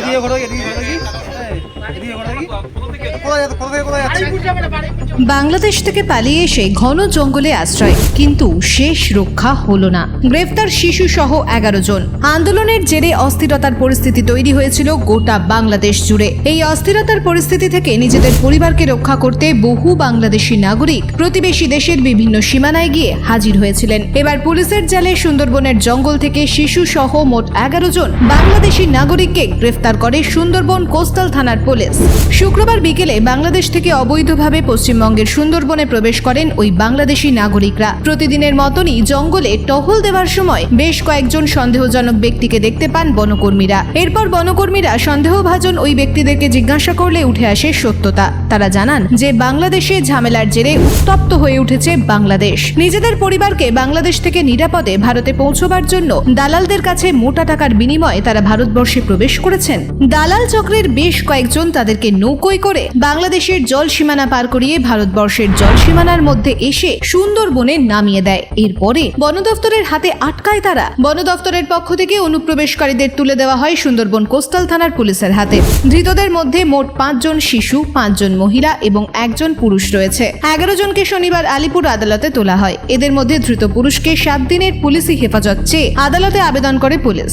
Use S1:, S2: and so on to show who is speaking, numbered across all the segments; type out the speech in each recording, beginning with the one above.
S1: এদিকে ঘোরো এদিকে ঘোরো দেখি এদিকে। কি কোথায় কোথায় কোথায়
S2: বাংলাদেশ থেকে পালিয়ে এসে ঘন জঙ্গলে আশ্রয়, কিন্তু শেষ রক্ষা হলো না। গ্রেফতার শিশু সহ এগারো জন। আন্দোলনের জেরে অস্থিরতার পরিস্থিতি তৈরি হয়েছিল গোটা বাংলাদেশ জুড়ে। এই অস্থিরতার পরিস্থিতি থেকে নিজেদের পরিবারকে রক্ষা করতে বহু বাংলাদেশি নাগরিক প্রতিবেশী দেশের বিভিন্ন সীমানায় গিয়ে হাজির হয়েছিলেন। এবার পুলিশের জালে সুন্দরবনের জঙ্গল থেকে শিশু সহ মোট এগারো জন বাংলাদেশি নাগরিককে গ্রেফতার করে সুন্দরবন কোস্টাল থানার পুলিশ। শুক্রবার বিকেলে বাংলাদেশ থেকে অবৈধভাবে পশ্চিমবঙ্গের সুন্দরবনে প্রবেশ করেন ওই বাংলাদেশি নাগরিকরা। প্রতিদিনের মতনই জঙ্গলে টহল দেওয়ার সময় বেশ কয়েকজন সন্দেহজনক ব্যক্তিকে দেখতে পান বনকর্মীরা। এরপর বনকর্মীরা সন্দেহভাজন ওই ব্যক্তিদেরকে জিজ্ঞাসা করলে উঠে আসে সত্যতা। তারা জানান যে, বাংলাদেশে ঝামেলার জেরে উত্তপ্ত হয়ে উঠেছে বাংলাদেশ। নিজেদের পরিবারকে বাংলাদেশ থেকে নিরাপদে ভারতে পৌঁছবার জন্য দালালদের কাছে মোটা টাকার বিনিময়ে তারা ভারতবর্ষে প্রবেশ করেছেন। দালাল চক্রের বেশ কয়েকজন তাদেরকে নৌকোয় করে বাংলাদেশের জল সীমানা পার করিয়ে ভারতবর্ষের জল সীমানার মধ্যে এসে সুন্দরবনে নামিয়ে দেয়। এরপরে বন দফতরের হাতে আটকায় তারা। বন দফতরের পক্ষ থেকে অনুপ্রবেশকারীদের তুলে দেওয়া হয় সুন্দরবন কোস্টাল থানার পুলিশের হাতে। ধৃতদের মধ্যে মোট পাঁচজন শিশু, পাঁচজন মহিলা এবং একজন পুরুষ রয়েছে। এগারো জনকে শনিবার আলিপুর আদালতে তোলা হয়। এদের মধ্যে ধৃত পুরুষকে সাত দিনের পুলিশি হেফাজত চেয়ে আদালতে আবেদন করে পুলিশ।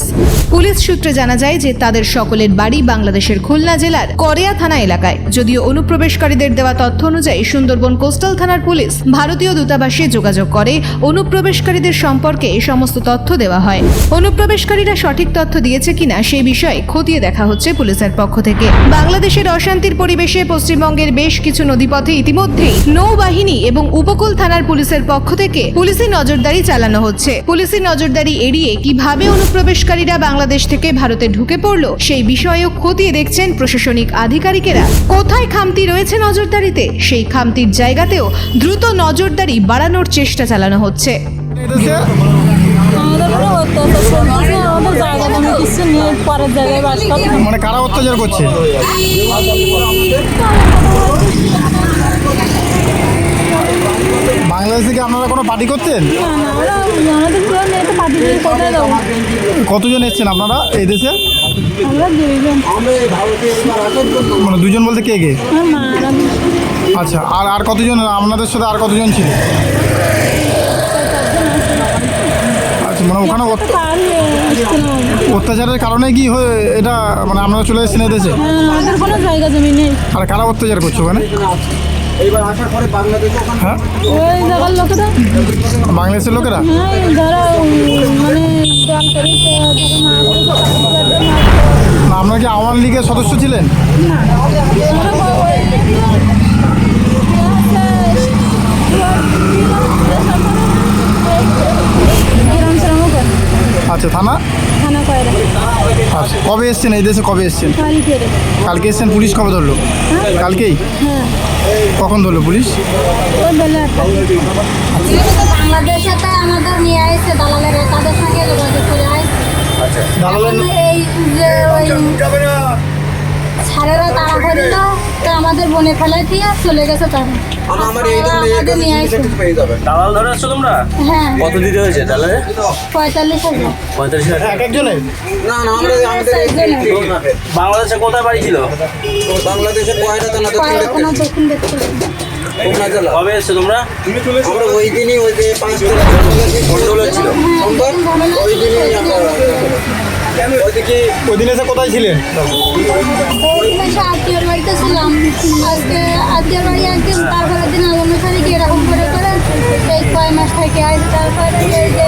S2: পুলিশ সূত্রে জানা যায় যে তাদের সকলের বাড়ি বাংলাদেশের খুলনা জেলার করিয়া থানা এলাকায়। যদিও অনুপ্রবেশকারীদের দেওয়া তথ্য অনুযায়ী সুন্দরবন কোস্টাল থানার পুলিশ ভারতীয় দূতাবাসে যোগাযোগ করে। অনুপ্রবেশকারীদের সম্পর্কে সমস্ত তথ্য দেওয়া হয়। অনুপ্রবেশকারীরা সঠিক তথ্য দিয়েছে কিনা সেই বিষয়ে খতিয়ে দেখা হচ্ছে পুলিশের পক্ষ থেকে। বাংলাদেশের অশান্তির পরিবেশে পশ্চিমবঙ্গের বেশ কিছু নদীপথে ইতিমধ্যেই নৌবাহিনী এবং উপকূল থানার পুলিশের পক্ষ থেকে পুলিশি নজরদারি চালানো হচ্ছে। পুলিশি নজরদারি এড়িয়ে কীভাবে অনুপ্রবেশকারীরা বাংলাদেশ থেকে ভারতে ঢুকে পড়ল সেই বিষয়েও খতিয়ে দেখছেন প্রশাসনিক আধিকারিকেরা। কোথায় খামতি রয়েছে নজরদারিতে সেই খামতির জায়গাতেও দ্রুত নজরদারি বাড়ানোর চেষ্টা চালানো হচ্ছে।
S1: মানে কারা অত্যাচার করছে? বাংলাদেশ থেকে আপনারা কোনো পার্টি করতেন? কতজন এসেছেন আপনারা এই দেশে? মানে দুজন বলতে কে কে? আচ্ছা আর আর কতজন, আপনাদের সাথে আর কতজন ছিল? আচ্ছা মানে ওখানে অত- অত্যাচারের কারণে কি হয়ে, এটা মানে আপনারা চলে এসেছেন এই দেশে?
S3: আমাদের কোনো জায়গা জমি নেই
S1: আর কারা অত্যাচার করছে ওখানে? হ্যাঁ? বাংলাদেশের লোকেরা? আপনারা কি আওয়ামী লীগের সদস্য ছিলেন? আচ্ছা থানা?
S3: কয়রা?
S1: আচ্ছা কবে এসছেন এই দেশে? কবে এসছেন? কালকে। এসছেন? পুলিশ কবে ধরলো? কালকেই?
S3: হ্যাঁ।
S1: কখন ধরলো পুলিশ?
S4: বাংলাদেশে তো আমাদের নিয়ে আসছে দালালের তাদের সঙ্গে যোগাযোগ করে আসছে
S1: দালালের
S4: এই যে ওই সারেরা তাড়া করল তো আমাদের বনে ফেলে দিয়ে চলে গেছে তারা। আমাদের
S5: দালাল ধরে আসছো তোমরা?
S4: হ্যাঁ।
S5: কত দিতে হয়েছে তাহলে
S4: পঁয়তাল্লিশ হাজার।
S5: পঁয়তাল্লিশ হাজার।
S1: এক একজনের?
S5: বাংলাদেশে কোথায় বাড়ি ছিল?
S6: দক্ষিণ জেলা?
S5: কবে এসছো তোমরা?
S6: আমরা ওই দিনই ওই যে পাঁচ
S5: গন্ডগোল
S6: ওই দিনই আমরা ওইদিকে
S1: ওই দিন এসে কোথায় ছিলেন?
S4: ওই মাসে আত্মীয়র বাড়িতে ছিলাম আজকে আত্মীয়র বাড়ি একদিন তারপরে দিন অনুসারে কি এরকম করে করে এই কয় মাস থেকে আসে তারপরে এই যে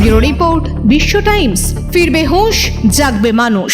S2: ব্যুরো রিপোর্ট বিশ্ব টাইমস ফিরবে হুঁশ জাগবে মানুষ।